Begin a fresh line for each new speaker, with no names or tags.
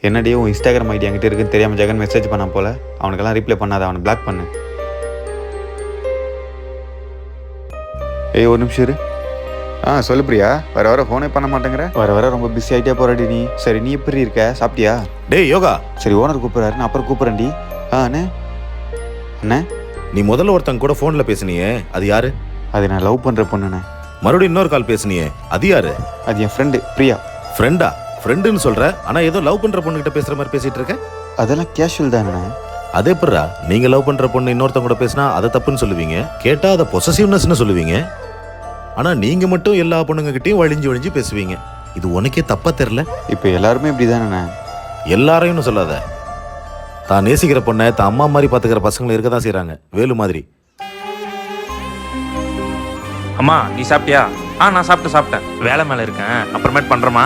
என்னடி உன் Instagram ID என்கிட்ட இருக்குன்னு தெரியாமல் ஜெகன் மெசேஜ் பண்ணா போல? அவனுக்கெல்லாம் ரிப்ளை பண்ணாத அவனை பிளாக் பண்ணு. ஏய் ஒரு நிமிஷம் இரு. ஆ சொல்லு பிரியா. வர வர ஃபோனே பண்ண மாட்டேங்கிற. வர வர ரொம்ப பிஸி ஆகிட்டே போறாடி நீ. சரி நீ எப்படி இருக்க? சாப்பிட்டியா?
டேய் யோகா.
சரி ஓனர் கூப்பிட்றாரு. நான் அப்புறம் கூப்பிட்றேன்டி. ஆ அண்ணே. அண்ணே.
நீ முதல்ல ஒருத்தங்க கூட ஃபோன்ல பேசுனியே. அது யாரு?
அது நான் லவ் பண்ணுற பொண்ணுண்ணே.
மறுபடியும் இன்னொரு கால் பேசுனியே. அது யாரு?
அது என் ஃப்ரெண்டு பிரியா.
ஃப்ரெண்டா ஃப்ரெண்டுன்னு சொல்ற ஆனா ஏதோ லவ் பண்ற பொண்ணுகிட்ட பேசுற மாதிரி பேசிட்டு இருக்க?
அதெல்லாம் கேஷுவல் தானே
அது எப்படிடா? நீங்க லவ் பண்ற பொண்ணு இன்னொருத்தங்க கூட பேசினா அதை தப்புன்னு சொல்லுவீங்க? கேட்டா அதை பொசசிவ்னஸ்னு சொல்லுவீங்க? ஆனா நீங்க மட்டும் எல்லா பொண்ணுங்க கிட்டயும் வழிஞ்சு வழிஞ்சு பேசுவீங்க. இது உனக்கே தப்பா தெரியல?
இப்போ எல்லாருமே இப்படி தானே
எல்லாரையும் சொல்லாத. தான் நேசிக்கிற பொண்ணை தான் அம்மா மாதிரி பாத்துக்கிற பசங்களை இருக்க தான் செய்றாங்க. வேலு மாதிரி.
அம்மா நீ சாப்பிட்டியா? ஆ நான் சாப்பிட்டேன் சாப்பிட்டேன். வேலை மேலே இருக்கேன். அப்புறமேட் பண்ணுறேம்மா